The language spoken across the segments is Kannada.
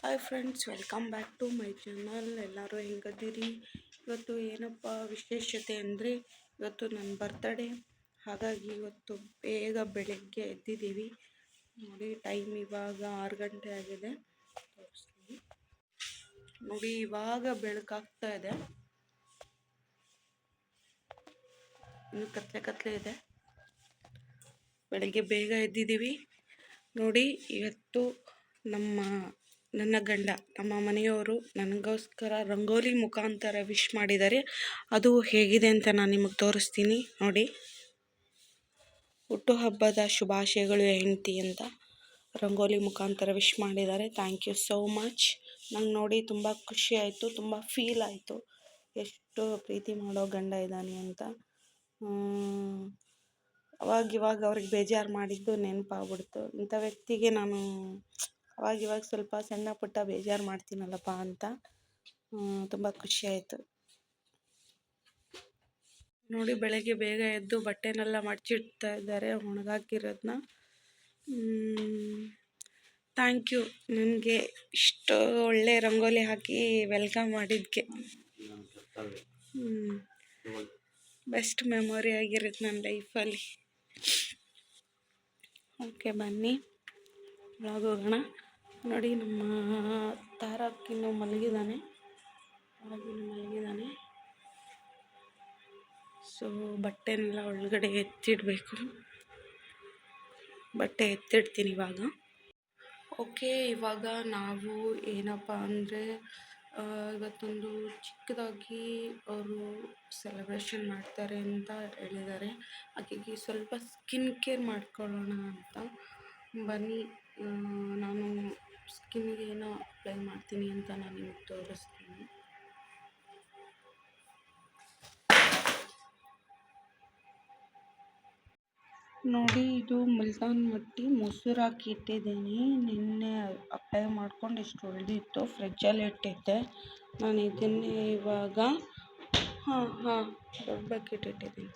Hi friends welcome back to my channel ಎಲ್ಲರೂ ಹೆಂಗದ್ದೀರಿ ಇವತ್ತು ಏನಪ್ಪ ವಿಶೇಷತೆ ಅಂದರೆ ಇವತ್ತು ನನ್ನ ಬರ್ತಡೇ ಹಾಗಾಗಿ ಇವತ್ತು ಬೇಗ ಬೆಳಗ್ಗೆ ಎದ್ದಿದ್ದೀವಿ. ನೋಡಿ ಟೈಮ್ ಇವಾಗ ಆರು ಗಂಟೆ ಆಗಿದೆ. ನೋಡಿ, ಇವಾಗ ಬೆಳಕಾಗ್ತಾ ಇದೆ. ಇನ್ನು ಕತ್ಲೆ ಕತ್ಲೆ ಇದೆ. ಬೆಳಗ್ಗೆ ಬೇಗ ಎದ್ದಿದ್ದೀವಿ. ನೋಡಿ, ಇವತ್ತು ನಮ್ಮ ನನ್ನ ಗಂಡ, ನಮ್ಮ ಮನೆಯವರು ನನಗೋಸ್ಕರ ರಂಗೋಲಿ ಮುಖಾಂತರ ವಿಶ್ ಮಾಡಿದ್ದಾರೆ. ಅದು ಹೇಗಿದೆ ಅಂತ ನಾನು ನಿಮಗೆ ತೋರಿಸ್ತೀನಿ, ನೋಡಿ. ಹುಟ್ಟುಹಬ್ಬದ ಶುಭಾಶಯಗಳು ಹೆಂಡತಿ ಅಂತ ರಂಗೋಲಿ ಮುಖಾಂತರ ವಿಶ್ ಮಾಡಿದ್ದಾರೆ. ಥ್ಯಾಂಕ್ ಯು ಸೋ ಮಚ್ ನಂಗೆ ನೋಡಿ ತುಂಬ ಖುಷಿ ಆಯಿತು, ತುಂಬ ಫೀಲ್ ಆಯಿತು. ಎಷ್ಟು ಪ್ರೀತಿ ಮಾಡೋ ಗಂಡ ಇದ್ದಾನೆ ಅಂತ. ಅವಾಗಿವಾಗ ಅವ್ರಿಗೆ ಬೇಜಾರು ಮಾಡಿದ್ದು ನೆನಪಾಗ್ಬಿಡ್ತು. ಇಂಥ ವ್ಯಕ್ತಿಗೆ ನಾನು ಅವಾಗ ಇವಾಗ ಸ್ವಲ್ಪ ಸಣ್ಣ ಪುಟ್ಟ ಬೇಜಾರು ಮಾಡ್ತೀನಲ್ಲಪ್ಪ ಅಂತ ತುಂಬ ಆಯಿತು. ನೋಡಿ ಬೆಳಗ್ಗೆ ಬೇಗ ಎದ್ದು ಬಟ್ಟೆನೆಲ್ಲ ಮಡಚಿಡ್ತಾ ಇದ್ದಾರೆ ಒಣಗಾಕಿರೋದನ್ನ ಥ್ಯಾಂಕ್ ಯು ನನಗೆ ಇಷ್ಟು ಒಳ್ಳೆ ರಂಗೋಲಿ ಹಾಕಿ ವೆಲ್ಕಮ್ ಮಾಡಿದ್ದಕ್ಕೆ ಬೆಸ್ಟ್ ಮೆಮೊರಿ ಆಗಿರುತ್ತೆ ನನ್ನ ಲೈಫಲ್ಲಿ ಓಕೆ ಬನ್ನಿ. ಒಳಗೋಗೋಣ ನೋಡಿ ನಮ್ಮ ತಾರಕ್ಕಿನ್ನು ಮಲಗಿದ್ದಾನೆ. ತಾರಕ್ಕಿನ್ನು ಮಲಗಿದ್ದಾನೆ. ಸೊ ಬಟ್ಟೆನೆಲ್ಲ ಒಳಗಡೆ ಎತ್ತಿಡಬೇಕು. ಬಟ್ಟೆ ಎತ್ತಿಡ್ತೀನಿ ಇವಾಗ. ಓಕೆ ಇವಾಗ ನಾವು ಏನಪ್ಪ ಅಂದರೆ ಇವತ್ತೊಂದು ಚಿಕ್ಕದಾಗಿ ಅವರು ಸೆಲೆಬ್ರೇಷನ್ ಮಾಡ್ತಾರೆ ಅಂತ ಹೇಳಿದ್ದಾರೆ. ಹಾಗಾಗಿ ಸ್ವಲ್ಪ ಸ್ಕಿನ್ ಕೇರ್ ಮಾಡ್ಕೊಳ್ಳೋಣ ಅಂತ. ಬನ್ನಿ ನಾನು ಸ್ಕಿನ್ನಿಗೆ ಏನೋ ಅಪ್ಲೈ ಮಾಡ್ತೀನಿ ಅಂತ ನಾನು ನಿಮಗೆ ತೋರಿಸ್ತೀನಿ. ನೋಡಿ, ಇದು ಮುಲ್ತಾನ್ ಮಟ್ಟಿ ಮೊಸರು ಹಾಕಿ ಇಟ್ಟಿದ್ದೀನಿ. ನಿನ್ನೆ ಅಪ್ಲೈ ಮಾಡ್ಕೊಂಡು ಎಷ್ಟು ಉಳಿದಿತ್ತು ಫ್ರಿಜ್ಜಲ್ಲಿ ಇಟ್ಟಿದ್ದೆ. ನಾನು ಇದನ್ನೇ ಇವಾಗ ಹಾಂ ಹಾಂ ದೊಡ್ಡ ಬಕೆಟ್ ಇಟ್ಟಿದ್ದೀನಿ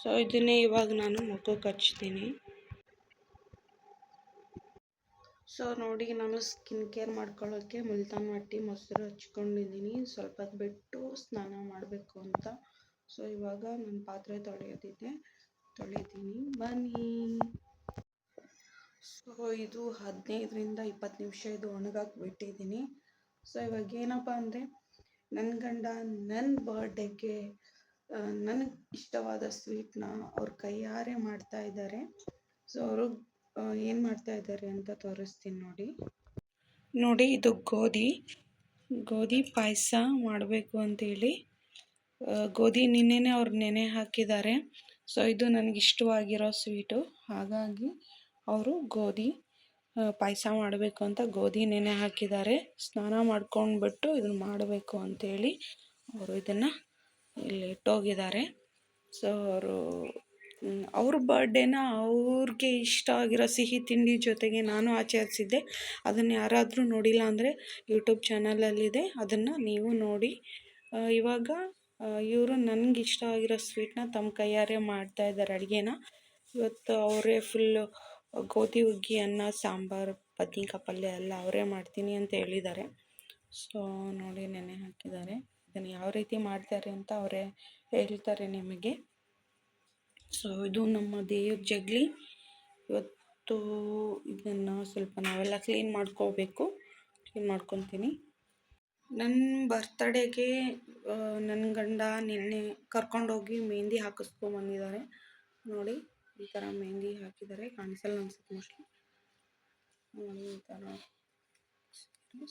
ಸೊ ಇದನ್ನೇ ಇವಾಗ ನಾನು ಮುಖಕ್ಕೆ ಹಚ್ತೀನಿ. ಸೊ ನೋಡಿ, ನಾನು ಸ್ಕಿನ್ ಕೇರ್ ಮಾಡ್ಕೊಳ್ಳೋಕ್ಕೆ ಮುಲ್ತಾನ್ ಮಟ್ಟಿ ಮೊಸರು ಹಚ್ಕೊಂಡಿದ್ದೀನಿ. ಸ್ವಲ್ಪ ಬಿಟ್ಟು ಸ್ನಾನ ಮಾಡಬೇಕು ಅಂತ. ಸೊ, ಇವಾಗ ನನ್ನ ಪಾತ್ರೆ ತೊಳೆಯೋದಿದೆ. ತೊಳಿತೀನಿ ಬನ್ನಿ. ಸೊ, ಇದು ಹದಿನೈದರಿಂದ ಇಪ್ಪತ್ತು ನಿಮಿಷ ಇದು ಒಣಗಾಕಿ ಬಿಟ್ಟಿದ್ದೀನಿ ಸೊ, ಇವಾಗ ಏನಪ್ಪ ಅಂದರೆ ನನ್ನ ಗಂಡ ನನ್ನ ಬರ್ಡೇಗೆ ನನಗೆ ಇಷ್ಟವಾದ ಸ್ವೀಟ್ನ ಅವ್ರ ಕೈಯಾರೆ ಮಾಡ್ತಾ ಇದ್ದಾರೆ. ಸೊ, ಅವರು ಏನು ಮಾಡ್ತಾ ಇದ್ದಾರೆ ಅಂತ ತೋರಿಸ್ತೀನಿ ನೋಡಿ. ನೋಡಿ, ಇದು ಗೋಧಿ. ಗೋಧಿ ಪಾಯಸ ಮಾಡಬೇಕು ಅಂತೇಳಿ. ಗೋಧಿ ನಿನ್ನೆನೆ ಅವ್ರು ನೆನೆ ಹಾಕಿದ್ದಾರೆ. ಸೊ, ಇದು ನನಗೆ ಇಷ್ಟವಾಗಿರೋ ಸ್ವೀಟು. ಹಾಗಾಗಿ ಅವರು ಗೋಧಿ ಪಾಯಸ ಮಾಡಬೇಕು ಅಂತ ಗೋಧಿ ನೆನೆ ಹಾಕಿದ್ದಾರೆ. ಸ್ನಾನ ಮಾಡ್ಕೊಂಡ್ಬಿಟ್ಟು ಇದನ್ನು ಮಾಡಬೇಕು ಅಂತೇಳಿ ಅವರು ಇದನ್ನು ಇಲ್ಲಿ ಇಟ್ಟೋಗಿದ್ದಾರೆ. ಸೊ, ಅವರು ಅವ್ರ ಬರ್ಡೇನ ಅವ್ರಿಗೆ ಇಷ್ಟ ಆಗಿರೋ ಸಿಹಿ ತಿಂಡಿ ಜೊತೆಗೆ ನಾನು ಆಚರಿಸಿದ್ದೆ. ಅದನ್ನು ಯಾರಾದರೂ ನೋಡಿಲ್ಲ ಅಂದರೆ ಯೂಟ್ಯೂಬ್ ಚಾನಲಲ್ಲಿದೆ ಅದನ್ನು ನೀವು ನೋಡಿ. ಇವಾಗ ಇವರು ನನಗೆ ಇಷ್ಟ ಆಗಿರೋ ಸ್ವೀಟ್ನ ತಮ್ಮ ಕೈಯಾರೆ ಮಾಡ್ತಾ ಇದ್ದಾರೆ ಅಡುಗೆನ. ಇವತ್ತು ಅವರೇ ಫುಲ್ಲು ಗೋಧಿ, ಹುಗ್ಗಿ, ಅನ್ನ, ಸಾಂಬಾರು ಬದ್ನಿಕಾಯಿ ಪಲ್ಯ ಎಲ್ಲ ಅವರೇ ಮಾಡ್ತೀನಿ ಅಂತ ಹೇಳಿದ್ದಾರೆ. ಸೊ ನೋಡಿ ನೆನೆ ಹಾಕಿದ್ದಾರೆ. ಇದನ್ನು ಯಾವ ರೀತಿ ಮಾಡ್ತಾರೆ ಅಂತ ಅವರೇ ಹೇಳ್ತಾರೆ ನಿಮಗೆ. ಸೊ, ಇದು ನಮ್ಮ ದೇವ್ರ ಜಗಲಿ. ಇವತ್ತು ಇದನ್ನು ಸ್ವಲ್ಪ ನಾವೆಲ್ಲ ಕ್ಲೀನ್ ಮಾಡ್ಕೋಬೇಕು. ಕ್ಲೀನ್ ಮಾಡ್ಕೊತೀನಿ. ನನ್ನ ಬರ್ತಡೇಗೆ ನನ್ನ ಗಂಡ ನಿನ್ನೆ ಕರ್ಕೊಂಡೋಗಿ ಮೆಹಂದಿ ಹಾಕಿಸ್ಕೊಂಬಂದಿದ್ದಾರೆ ನೋಡಿ, ಈ ಥರ ಮೆಹಂದಿ ಹಾಕಿದ್ದಾರೆ ಕಾಣಿಸಲ್ಲ ಅನ್ಸುತ್ತೆ ಮೋಸ್ಟ್ಲಿ ನೋಡಿ, ಈ ಥರ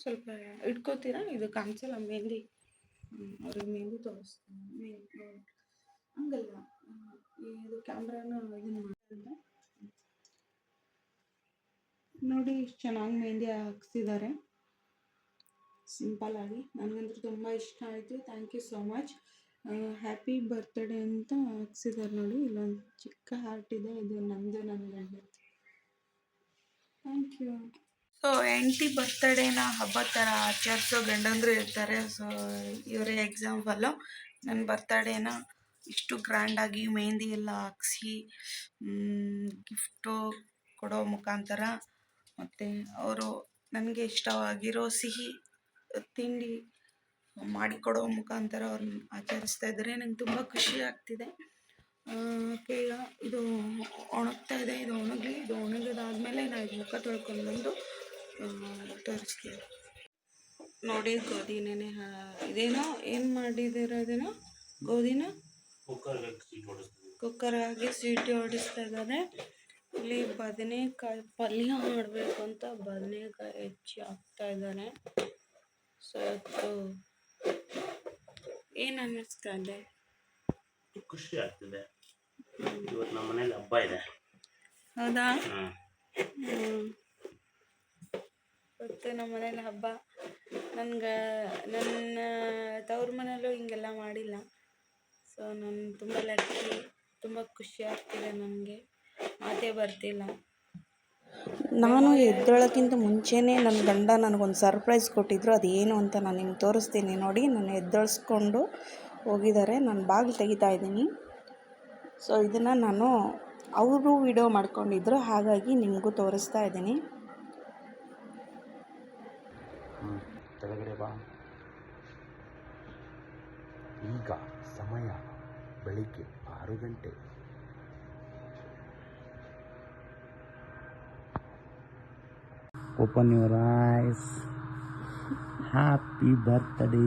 ಸ್ವಲ್ಪ ಇಟ್ಕೋತೀರಾ? ಇದು ಕಾಣಿಸಲ್ಲ ಮೆಹಂದಿ. ಅವ್ರಿಗೆ ಮೆಹಂದಿ ತೋರಿಸ್ತೀನಿ. ಹಂಗಲ್ಲ. ಇದು ಕ್ಯಾಮ್ರಾನ ಇದನ್ನು ನೋಡಿ ಇಷ್ಟು ಚೆನ್ನಾಗಿ ಮೆಹಂದಿ ಹಾಕ್ಸಿದ್ದಾರೆ. ಸಿಂಪಲ್ಲಾಗಿ ನನಗಂತೂ ತುಂಬ ಇಷ್ಟ ಆಯಿತು. Thank you so much happy birthday ಅಂತ ಹಾಕ್ಸಿದ್ದಾರೆ ನೋಡಿ. ಇಲ್ಲೊಂದು ಚಿಕ್ಕ ಹಾರ್ಟ್ ಇದೆ. ಇದು ನಂದು ನನ್ನ ಥ್ಯಾಂಕ್ ಯು ಸೊ ಎಂಟಿ ಬರ್ತ್ಡೇನ ಹಬ್ಬ ಥರ ಆಚರಿಸೋ ಗಂಡಂದರು ಇರ್ತಾರೆ. ಸೊ ಇವರೇ ಎಕ್ಸಾಂಪಲ್ಲು ನನ್ನ ಬರ್ತಡೇನ ಇಷ್ಟು ಗ್ರ್ಯಾಂಡಾಗಿ ಮೆಹಂದಿ ಎಲ್ಲ ಹಾಕ್ಸಿ ಗಿಫ್ಟು ಕೊಡೋ ಮುಖಾಂತರ ಮತ್ತು ಅವರು ನನಗೆ ಇಷ್ಟವಾಗಿರೋ ಸಿಹಿ ತಿಂಡಿ ಮಾಡಿಕೊಡೋ ಮುಖಾಂತರ ಅವ್ರನ್ನ ಆಚರಿಸ್ತಾ ಇದ್ದಾರೆ. ನಂಗೆ ತುಂಬ ಖುಷಿ ಆಗ್ತಿದೆ. ಕೇಳ, ಇದು ಒಣಗ್ತಾ ಇದೆ, ಇದು ಒಣಗಲಿ ಇದು ಒಣಗಿದಾದ್ಮೇಲೆ ನಾನು ಇದು ಮುಖ ತೊಳ್ಕೊಂಡು ಬಂದು ತೋರಿಸ್ತೀನಿ. ನೋಡಿ ಗೋಧಿ ನೆನೆ ಹಾ- ಇದೇನೋ, ಏನು ಮಾಡಿದಿರೋ ಇದೇನೋ? ಗೋಧಿನ? ಕುಕ್ಕರ್ ಹಾಕಿ ಸೀಟಿ ಹೊಡಿಸ್ತಾ ಇದ್ದಾನೆ. ಇಲ್ಲಿ ಬದನೆಕಾಯಿ ಪಲ್ಯ ಮಾಡಬೇಕು ಅಂತ ಬದನೆಕಾಯಿ ಹೆಚ್ಚಿ ಹಾಕ್ತಾ ಇದ್ದಾನೆ. ಸೊ ಇವತ್ತು ಏನು ಅನ್ನಿಸ್ತಾ ಇದೆ? ಖುಷಿ ಆಗ್ತದೆ. ಇವತ್ತು ನಮ್ಮ ಮನೇಲಿ ಹಬ್ಬ ಇದೆ. ಹೌದಾ. ಇವತ್ತು ನಮ್ಮ ಮನೇಲಿ ಹಬ್ಬ. ನನ್ಗೆ ನನ್ನ ತವ್ರ ಮನೇಲೂ ಹಿಂಗೆಲ್ಲ ಮಾಡಿಲ್ಲ. ಸೊ ನಾನು ತುಂಬ ಲಕ್ಕಿ ತುಂಬ ಖುಷಿ ಆಗ್ತಿದೆ ನನಗೆ. ಮಾತೇ ಬರ್ತಿಲ್ಲ. ನಾನು ಎದ್ದೊಳಕ್ಕಿಂತ ಮುಂಚೆನೇ ನನ್ನ ಗಂಡ ನನಗೊಂದು ಸರ್ಪ್ರೈಸ್ ಕೊಟ್ಟಿದ್ರು ಅದು ಏನು ಅಂತ ನಾನು ನಿಮ್ಗೆ ತೋರಿಸ್ತೀನಿ ನೋಡಿ. ನಾನು ಎದ್ದೇಳಿಸ್ಕೊಂಡು ಹೋಗಿದ್ದಾರೆ ನಾನು ಬಾಗಿಲು ತೆಗಿತಾ ಇದ್ದೀನಿ. ಸೊ ಇದನ್ನು ನಾನು ಅವರು ವಿಡಿಯೋ ಮಾಡ್ಕೊಂಡಿದ್ರು ಹಾಗಾಗಿ ನಿಮಗೂ ತೋರಿಸ್ತಾ ಇದ್ದೀನಿ. ಈಗ ಸಮಯ ಬೆಳಿಗ್ಗೆ ಆರು ಗಂಟೆ. Open your eyes happy birthday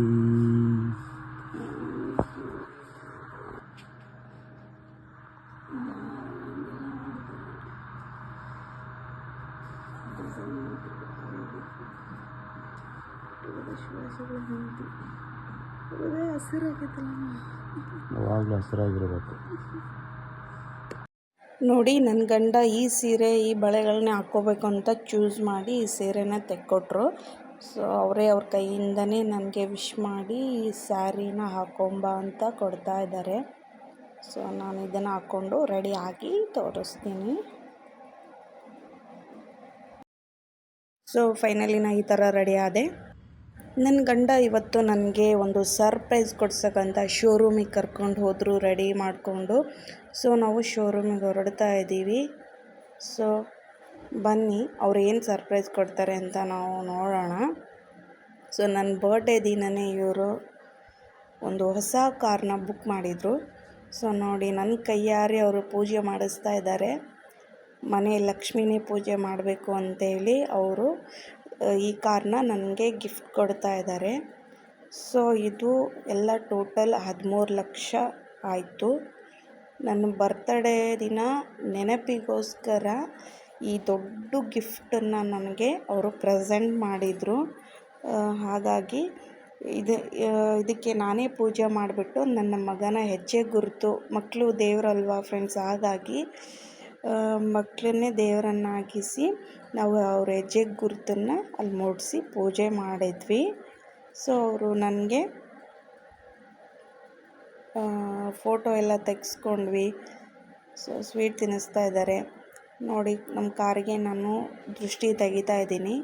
ಯಾವಾಗಲೂ ಹಸಿರಾಗಿರ್ಬೇಕು. ನೋಡಿ ನನ್ನ ಗಂಡ ಈ ಸೀರೆ, ಈ ಬಳೆಗಳನ್ನ ಹಾಕ್ಕೋಬೇಕು ಅಂತ ಚೂಸ್ ಮಾಡಿ ಈ ಸೀರೆನ ತೆಕ್ಕೊಟ್ರು. ಸೊ ಅವರೇ ಅವ್ರ ಕೈಯಿಂದನೇ ನನಗೆ ವಿಶ್ ಮಾಡಿ ಈ ಸ್ಯಾರಿನ ಹಾಕೊಂಬ ಅಂತ ಕೊಡ್ತಾ ಇದ್ದಾರೆ ಸೊ ನಾನು ಇದನ್ನು ಹಾಕ್ಕೊಂಡು ರೆಡಿ ಆಗಿ ತೋರಿಸ್ತೀನಿ. ಸೊ ಫೈನಲಿ ನಾನು ಈ ಥರ ರೆಡಿ ಆದೆ. ನನ್ನ ಗಂಡ ಇವತ್ತು ನನಗೆ ಒಂದು ಸರ್ಪ್ರೈಸ್ ಕೊಡ್ಸಕ್ಕಂತ ಶೋರೂಮಿಗೆ ಕರ್ಕೊಂಡು ಹೋದರು ರೆಡಿ ಮಾಡಿಕೊಂಡು. ಸೊ ನಾವು ಶೋರೂಮಿಗೆ ಹೊರಡ್ತಾ ಇದ್ದೀವಿ. ಸೊ ಬನ್ನಿ, ಅವ್ರು ಏನು ಸರ್ಪ್ರೈಸ್ ಕೊಡ್ತಾರೆ ಅಂತ ನಾವು ನೋಡೋಣ. ಸೊ ನನ್ನ ಬರ್ಡೇ ದಿನವೇ ಇವರು ಒಂದು ಹೊಸ ಕಾರ್ನ ಬುಕ್ ಮಾಡಿದರು. ಸೊ ನೋಡಿ, ನನ್ನ ಕೈಯಾರಿ ಅವರು ಪೂಜೆ ಮಾಡಿಸ್ತಾ ಇದ್ದಾರೆ. ಮನೆ ಲಕ್ಷ್ಮಿನೇ ಪೂಜೆ ಮಾಡಬೇಕು ಅಂತೇಳಿ ಅವರು ಈ ಕಾರನ್ನ ನನಗೆ ಗಿಫ್ಟ್ ಕೊಡ್ತಾ ಇದ್ದಾರೆ. ಸೊ, ಇದು ಎಲ್ಲ ಟೋಟಲ್ ಹದಿಮೂರು ಲಕ್ಷ ಆಯಿತು. ನನ್ನ ಬರ್ತಡೇ ದಿನ ನೆನಪಿಗೋಸ್ಕರ ಈ ದೊಡ್ಡ ಗಿಫ್ಟನ್ನು ನನಗೆ ಅವರು ಪ್ರೆಸೆಂಟ್ ಮಾಡಿದರು. ಹಾಗಾಗಿ ಇದು ಇದಕ್ಕೆ ನಾನೇ ಪೂಜೆ ಮಾಡಿಬಿಟ್ಟು ನನ್ನ ಮಗನ ಹೆಜ್ಜೆ ಗುರುತು. ಮಕ್ಕಳು ದೇವರಲ್ವಾ ಫ್ರೆಂಡ್ಸ್ ಹಾಗಾಗಿ ಮಕ್ಕಳನ್ನೇ ದೇವರನ್ನಾಗಿಸಿ ನಾವು ಅವ್ರ ಹೆಜ್ಜೆ ಗುರುತನ್ನು ಅಲ್ಲಿ ಮೂಡಿಸಿ ಪೂಜೆ ಮಾಡಿದ್ವಿ. ಸೊ ಅವರು ನನಗೆ ಫೋಟೋ ಎಲ್ಲ ತೆಗೆಸ್ಕೊಂಡ್ವಿ. ಸೊ ಸ್ವೀಟ್ ತಿನ್ನಿಸ್ತಾ ಇದ್ದಾರೆ ನೋಡಿ ನಮ್ಮ ಕಾರಿಗೆ ನಾನು ದೃಷ್ಟಿ ತೆಗಿತಾ ಇದ್ದೀನಿ.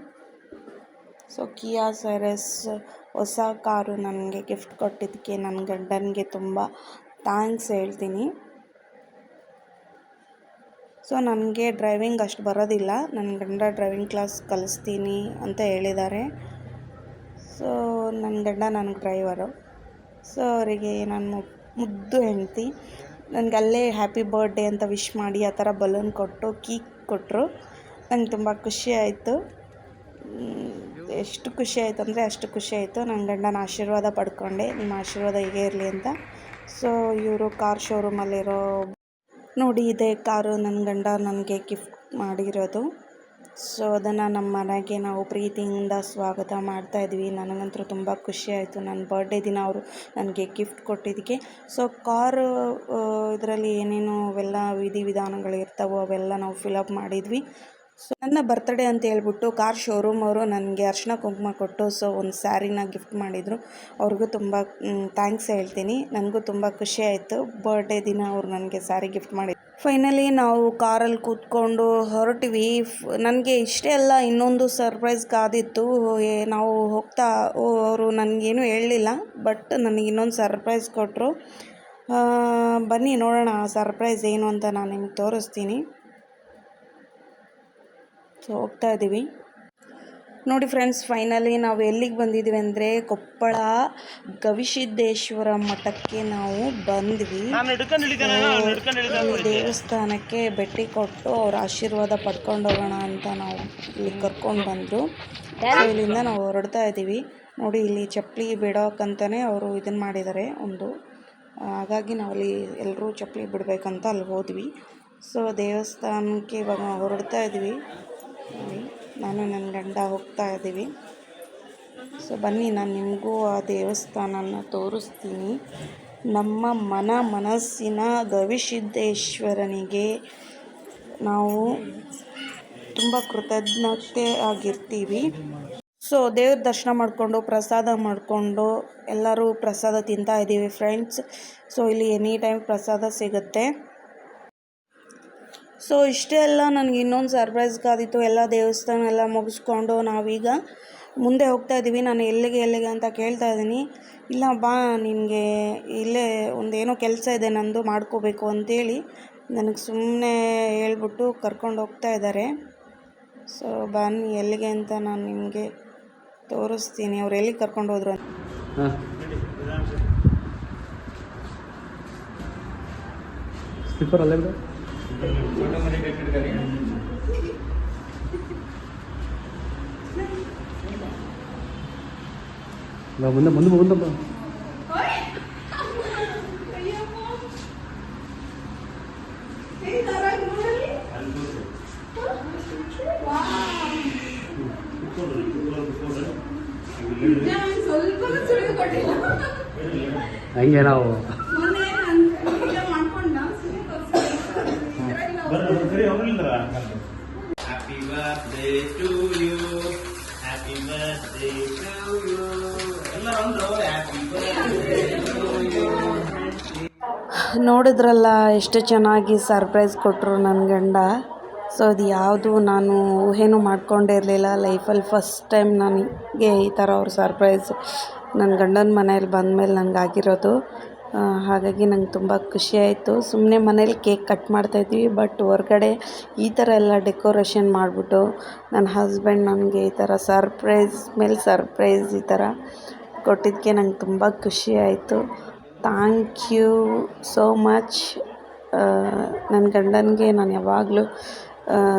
ಸೊ ಕಿಯಾ ಸರಸ್ ಹೊಸ ಕಾರು ನನಗೆ ಗಿಫ್ಟ್ ಕೊಟ್ಟಿದ್ದಕ್ಕೆ ನನ್ನ ಗಂಡನಿಗೆ ತುಂಬ ಥ್ಯಾಂಕ್ಸ್ ಹೇಳ್ತೀನಿ. ಸೊ ನನಗೆ ಡ್ರೈವಿಂಗ್ ಅಷ್ಟು ಬರೋದಿಲ್ಲ. ನನ್ನ ಗಂಡ ಡ್ರೈವಿಂಗ್ ಕ್ಲಾಸ್ ಕಲಿಸ್ತೀನಿ ಅಂತ ಹೇಳಿದ್ದಾರೆ. ಸೊ ನನ್ನ ಗಂಡ ನನಗೆ ಡ್ರೈವರು. ಸೊ ಅವರಿಗೆ ನಾನು ಮುದ್ದು ಹೆಂಡ್ತಿ. ನನಗೆ ಅಲ್ಲೇ ಹ್ಯಾಪಿ ಬರ್ಡೇ ಅಂತ ವಿಶ್ ಮಾಡಿ ಆ ಥರ ಬಲೂನ್ ಕೊಟ್ಟು, ಕೀಕ್ ಕೊಟ್ಟರು ನಂಗೆ ತುಂಬ ಖುಷಿ ಆಯಿತು. ಎಷ್ಟು ಖುಷಿ ಆಯಿತು ಅಂದರೆ ಅಷ್ಟು ಖುಷಿ ಆಯಿತು. ನನ್ನ ಗಂಡನ ಆಶೀರ್ವಾದ ಪಡ್ಕೊಂಡೆ. ನಿಮ್ಮ ಆಶೀರ್ವಾದ ಹೀಗೆ ಇರಲಿ ಅಂತ. ಸೊ ಇವರು ಕಾರ್ ಶೋರೂಮಲ್ಲಿರೋ ನೋಡಿ ಇದೇ ಕಾರು ನನ್ನ ಗಂಡ ನನಗೆ ಗಿಫ್ಟ್ ಮಾಡಿರೋದು. ಸೊ ಅದನ್ನು ನಮ್ಮ ಮನೆಗೆ ನಾವು ಪ್ರೀತಿಯಿಂದ ಸ್ವಾಗತ ಮಾಡ್ತಾ ಇದ್ವಿ. ನನಗಂತೂ ತುಂಬ ಖುಷಿ ಆಯಿತು. ನನ್ನ ಬರ್ಡೇ ದಿನ ಅವರು ನನಗೆ ಗಿಫ್ಟ್ ಕೊಟ್ಟಿದ್ದಕ್ಕೆ. ಸೊ ಕಾರು ಇದರಲ್ಲಿ ಏನೇನು ಅವೆಲ್ಲ ವಿಧಿ ವಿಧಾನಗಳು ಇರ್ತಾವೋ ಅವೆಲ್ಲ ನಾವು ಫಿಲಪ್ ಮಾಡಿದ್ವಿ. ಸೊ ನನ್ನ ಬರ್ತ್ಡೇ ಅಂತ ಹೇಳ್ಬಿಟ್ಟು ಕಾರ್ ಶೋರೂಮ್ ಅವರು ನನಗೆ ಅರ್ಶಿನ ಕುಂಕುಮ ಕೊಟ್ಟು ಸೊ ಒಂದು ಸ್ಯಾರಿನ ಗಿಫ್ಟ್ ಮಾಡಿದರು. ಅವ್ರಿಗೂ ತುಂಬ ಥ್ಯಾಂಕ್ಸ್ ಹೇಳ್ತೀನಿ. ನನಗೂ ತುಂಬ ಖುಷಿ ಆಯಿತು. ಬರ್ಡೇ ದಿನ ಅವರು ನನಗೆ ಸ್ಯಾರಿ ಗಿಫ್ಟ್ ಮಾಡಿದ್ರು. ಫೈನಲಿ ನಾವು ಕಾರಲ್ಲಿ ಕೂತ್ಕೊಂಡು ಹೊರಟಿವಿ. ನನಗೆ ಇಷ್ಟೇ ಅಲ್ಲ, ಇನ್ನೊಂದು ಸರ್ಪ್ರೈಸ್ ಕಾದಿತ್ತು. ನಾವು ಹೋಗ್ತಾ, ಅವರು ನನಗೇನು ಹೇಳಲಿಲ್ಲ ಬಟ್ ನನಗೆ ಇನ್ನೊಂದು ಸರ್ಪ್ರೈಸ್ ಕೊಟ್ಟರು ಬನ್ನಿ ನೋಡೋಣ ಸರ್ಪ್ರೈಸ್ ಏನು ಅಂತ ನಾನು ನಿಮ್ಗೆ ತೋರಿಸ್ತೀನಿ. ಸೊ ಹೋಗ್ತಾ ಇದ್ದೀವಿ. ನೋಡಿ ಫ್ರೆಂಡ್ಸ್ ಫೈನಲಿ ನಾವು ಎಲ್ಲಿಗೆ ಬಂದಿದ್ದೀವಿ ಅಂದರೆ ಕೊಪ್ಪಳ ಗವಿಸಿದ್ದೇಶ್ವರ ಮಠಕ್ಕೆ ನಾವು ಬಂದ್ವಿ. ದೇವಸ್ಥಾನಕ್ಕೆ ಭೇಟಿ ಕೊಟ್ಟು ಅವ್ರ ಆಶೀರ್ವಾದ ಪಡ್ಕೊಂಡು ಹೋಗೋಣ ಅಂತ ನಾವು ಇಲ್ಲಿ ಕರ್ಕೊಂಡು ಬಂದರು. ಇಲ್ಲಿಂದ ನಾವು ಹೊರಡ್ತಾ ಇದ್ದೀವಿ. ನೋಡಿ ಇಲ್ಲಿ ಚಪ್ಪಲಿ ಬಿಡೋಕ್ಕಂತಲೇ ಅವರು ಇದನ್ನು ಮಾಡಿದ್ದಾರೆ ಒಂದು. ಹಾಗಾಗಿ ನಾವಲ್ಲಿ ಎಲ್ಲರೂ ಚಪ್ಪಲಿ ಬಿಡಬೇಕಂತ ಅಲ್ಲಿ ಹೋದ್ವಿ. ಸೊ ದೇವಸ್ಥಾನಕ್ಕೆ ಇವಾಗ ನಾವು ಹೊರಡ್ತಾ ಇದ್ದೀವಿ. ನಾನು ನನ್ನ ಗಂಡ ಹೋಗ್ತಾ ಇದ್ದೀವಿ. ಸೊ ಬನ್ನಿ, ನಾನು ನಿಮಗೂ ಆ ದೇವಸ್ಥಾನನ ತೋರಿಸ್ತೀನಿ. ನಮ್ಮ ಮನ ಮನಸ್ಸಿನ ಗವಿಸಿದ್ದೇಶ್ವರನಿಗೆ ನಾವು ತುಂಬ ಕೃತಜ್ಞತೆ ಆಗಿರ್ತೀವಿ. ಸೊ ದೇವ್ರ ದರ್ಶನ ಮಾಡಿಕೊಂಡು, ಪ್ರಸಾದ ಮಾಡಿಕೊಂಡು, ಎಲ್ಲರೂ ಪ್ರಸಾದ ತಿಂತಾ ಇದ್ದೀವಿ ಫ್ರೆಂಡ್ಸ್ ಸೊ ಇಲ್ಲಿ ಎನಿ ಟೈಮ್ ಪ್ರಸಾದ ಸಿಗುತ್ತೆ. ಸೊ ಇಷ್ಟೇ ಎಲ್ಲ ನನಗೆ ಇನ್ನೊಂದು ಸರ್ಪ್ರೈಸ್ ಕಾದಿತ್ತು. ಎಲ್ಲ ದೇವಸ್ಥಾನ ಎಲ್ಲ ಮುಗಿಸ್ಕೊಂಡು ನಾವೀಗ ಮುಂದೆ ಹೋಗ್ತಾ ಇದ್ದೀವಿ. ನಾನು ಎಲ್ಲಿಗೆ ಎಲ್ಲಿಗೆ ಅಂತ ಕೇಳ್ತಾ ಇದ್ದೀನಿ. ಇಲ್ಲ ಬಾ ನಿನಗೆ ಇಲ್ಲೇ ಒಂದೇನೋ ಕೆಲಸ ಇದೆ ನಂದು ಮಾಡ್ಕೋಬೇಕು ಅಂತೇಳಿ ನನಗೆ ಸುಮ್ಮನೆ ಹೇಳ್ಬಿಟ್ಟು ಕರ್ಕೊಂಡು ಹೋಗ್ತಾ ಇದ್ದಾರೆ. ಸೊ ಬನ್ನಿ ಎಲ್ಲಿಗೆ ಅಂತ ನಾನು ನಿಮಗೆ ತೋರಿಸ್ತೀನಿ. ಅವ್ರು ಎಲ್ಲಿಗೆ ಕರ್ಕೊಂಡು ಹೋದ್ರು ಅಂತ. ಸ್ಲಿಪ್ಪರ್ ಅಲ್ಲೇ ಬಿಡು ಬಾ ಮುಂದೆ ಮುಂದೆ ಬಾ, ಮುಂದೆ ಬಾ ಎಲ್ಲ ಹ್ಯಾಪಿ ಬರ್ತ್ಡೇ ಟು ಯು ನೋಡಿದ್ರಲ್ಲ ಎಷ್ಟು ಚೆನ್ನಾಗಿ ಸರ್ಪ್ರೈಸ್ ಕೊಟ್ಟರು ನನ್ನ ಗಂಡ. ಸೊ ಅದು ಯಾವುದು ನಾನು ಊಹೆನೂ ಮಾಡ್ಕೊಂಡಿರಲಿಲ್ಲ ಲೈಫಲ್ಲಿ ಫಸ್ಟ್ ಟೈಮ್ ನನಗೆ ಈ ಥರ ಅವ್ರ ಸರ್ಪ್ರೈಸ್ ನನ್ನ ಗಂಡನ ಮನೇಲಿ ಬಂದಮೇಲೆ ನನಗೆ ಆಗಿರೋದು. ಆ, ಹಾಗಾಗಿ ನಂಗೆ ತುಂಬ ಆಯಿತು ಸುಮ್ಮನೆ ಮನೇಲಿ ಕೇಕ್ ಕಟ್ ಮಾಡ್ತಾಯಿದ್ವಿ ಬಟ್ ಹೊರ್ಗಡೆ ಈ ಥರ ಎಲ್ಲ ಡೆಕೋರೇಷನ್ ಮಾಡಿಬಿಟ್ಟು ನನ್ನ ಹಸ್ಬೆಂಡ್ ನನಗೆ ಈ ಥರ ಸರ್ಪ್ರೈಸ್ ಮೇಲೆ ಸರ್ಪ್ರೈಸ್ ಈ ಥರ ಕೊಟ್ಟಿದ್ದಕ್ಕೆ ನಂಗೆ ತುಂಬ ಖುಷಿ ಆಯಿತು ಥ್ಯಾಂಕ್ ಯು ಸೋ ಮಚ್. ನನ್ನ ಗಂಡನಿಗೆ ನಾನು ಯಾವಾಗಲೂ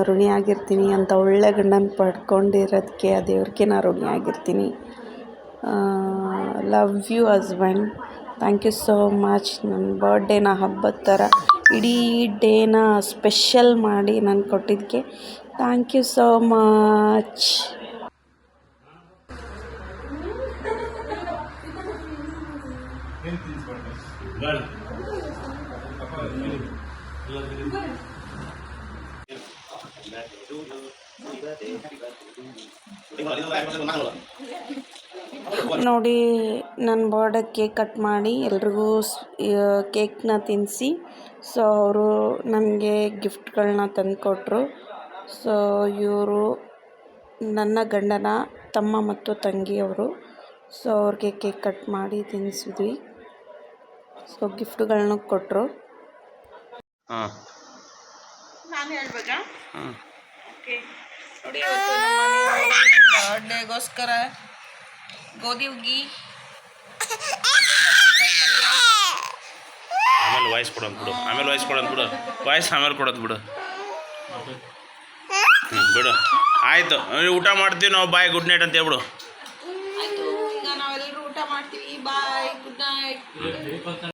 ಋಣಿಯಾಗಿರ್ತೀನಿ ಅಂತ ಒಳ್ಳೆ ಗಂಡನ ಪಡ್ಕೊಂಡಿರೋದಕ್ಕೆ ಆ ದೇವ್ರಿಗೆ ನಾನು ಋಣಿಯಾಗಿರ್ತೀನಿ. Love you husband. Thank you so much ನನ್ನ ಬರ್ಡೇನ ಹಬ್ಬದ ಥರ ಇಡೀ ಡೇನ ಸ್ಪೆಷಲ್ ಮಾಡಿ ನಾನು ಕೊಟ್ಟಿದ್ದಕ್ಕೆ ಥ್ಯಾಂಕ್ ಯು ಸೋ ಮಚ್ ನೋಡಿ ನನ್ನ ಬರ್ಡೇ ಕೇಕ್ ಕಟ್ ಮಾಡಿ ಎಲ್ರಿಗೂ ಕೇಕ್ನ ತಿನ್ನಿಸಿ ಸೊ ಅವರು ನನಗೆ ಗಿಫ್ಟ್ಗಳನ್ನ ತಂದುಕೊಟ್ರು. ಸೊ ಇವರು ನನ್ನ ಗಂಡನ ತಮ್ಮ ಮತ್ತು ತಂಗಿಯವರು. ಸೊ ಅವ್ರಿಗೆ ಕೇಕ್ ಕಟ್ ಮಾಡಿ ತಿನ್ನಿಸಿದ್ವಿ ಸೊ ಗಿಫ್ಟ್ಗಳನ್ನ ಕೊಟ್ಟರು ಹಾಂ. ನಾನು ಹೇಳ್ಬೇಕಾ? ಓಕೆ ನೋಡಿ ಇವತ್ತು ನಮ್ಮ ಮನೆಯಲ್ಲಿ ನನ್ನ ಬರ್ಡೇಗೋಸ್ಕರ ಗೋಧಿ ಹುಗ್ಗಿ. ಆಮೇಲೆ ವಾಯ್ಸ್ ಕೊಡೋದು ಬಿಡು. ಆಮೇಲೆ ವಾಯ್ಸ್ ಕೊಡೋದು ಬಿಡು. ವಾಯ್ಸ್ ಆಮೇಲೆ ಕೊಡೋದು ಬಿಡು. ಹ್ಞೂ ಬಿಡು. ಆಯಿತು. ಊಟ ಮಾಡ್ತೀವಿ ನಾವು. ಬಾಯ್ ಗುಡ್ ನೈಟ್ ಅಂತ ಹೇಳ್ಬಿಡು. ಆಯಿತು. ಈಗ ನಾವೆಲ್ಲರೂ ಊಟ ಮಾಡ್ತೀವಿ. Bye good night.